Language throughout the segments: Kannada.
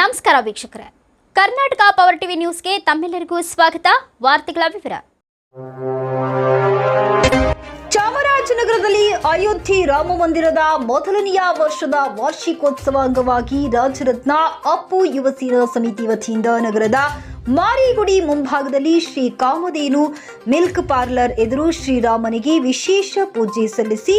ನಮಸ್ಕಾರ ವೀಕ್ಷಕರೇ. ಕರ್ನಾಟಕ ಪವರ್ ಟಿವಿ ನ್ಯೂಸ್ಗೆ ತಮ್ಮೆಲ್ಲರಿಗೂ ಸ್ವಾಗತ. ವಾರ್ತೆಗಳ ವಿವರ. ಚಾಮರಾಜನಗರದಲ್ಲಿ ಅಯೋಧ್ಯೆ ರಾಮ ಮಂದಿರದ ಮೊದಲನೆಯ ವರ್ಷದ ವಾರ್ಷಿಕೋತ್ಸವ ಅಂಗವಾಗಿ ರಾಜರತ್ನ ಅಪ್ಪು ಯುವಸೇನಾ ಸಮಿತಿ ವತಿಯಿಂದ ನಗರದ ಮಾರಿಗುಡಿ ಮುಂಭಾಗದಲ್ಲಿ ಶ್ರೀ ಕಾಮಧೇನು ಮಿಲ್ಕ್ ಪಾರ್ಲರ್ ಎದುರು ಶ್ರೀರಾಮನಿಗೆ ವಿಶೇಷ ಪೂಜೆ ಸಲ್ಲಿಸಿ,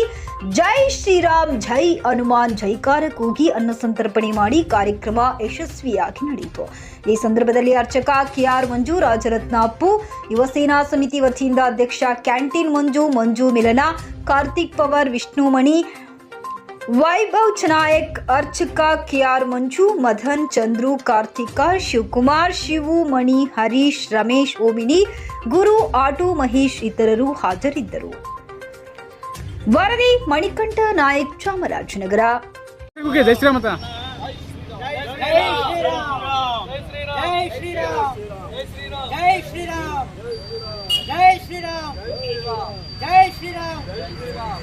ಜೈ ಶ್ರೀರಾಮ್, ಜೈ ಹನುಮಾನ್, ಜೈಕಾರ ಕೂಗಿ ಅನ್ನ ಸಂತರ್ಪಣೆ ಮಾಡಿ ಕಾರ್ಯಕ್ರಮ ಯಶಸ್ವಿಯಾಗಿ ನಡೆಯಿತು. ಈ ಸಂದರ್ಭದಲ್ಲಿ ಅರ್ಚಕ ಕೆಆರ್ ಮಂಜು, ರಾಜರತ್ನ ಅಪ್ಪು, ಯುವಸೇನಾ ಸಮಿತಿ ವತಿಯಿಂದ ಅಧ್ಯಕ್ಷ ಕ್ಯಾಂಟೀನ್ ಮಂಜು ಮಂಜು ಮಿಲನ, ಕಾರ್ತಿಕ್ ಪವರ್, ವಿಷ್ಣುಮಣಿ ವೈಭವ್ ಚನಾಯಕ್ ಅರ್ಚಕ ಕೆಆರ್ ಮಂಜು ಮದನ್ ಚಂದ್ರು ಕಾರ್ತಿಕ ಶಿವಕುಮಾರ್ ಶಿವು ಮಣಿ ಹರೀಶ್ ರಮೇಶ್ ಓಮಿನಿ ಗುರು ಆಟೋ ಮಹೇಶ್ ಇತರರು ಹಾಜರಿದ್ದರು ವರದಿ ಮಣಿಕಂಠ ನಾಯಕ್ ಚಾಮರಾಜನಗರ ಓಕೆ ಜೈ ಶ್ರೀರಾಮ್ ಅಂತ जय श्री राम जय श्री राम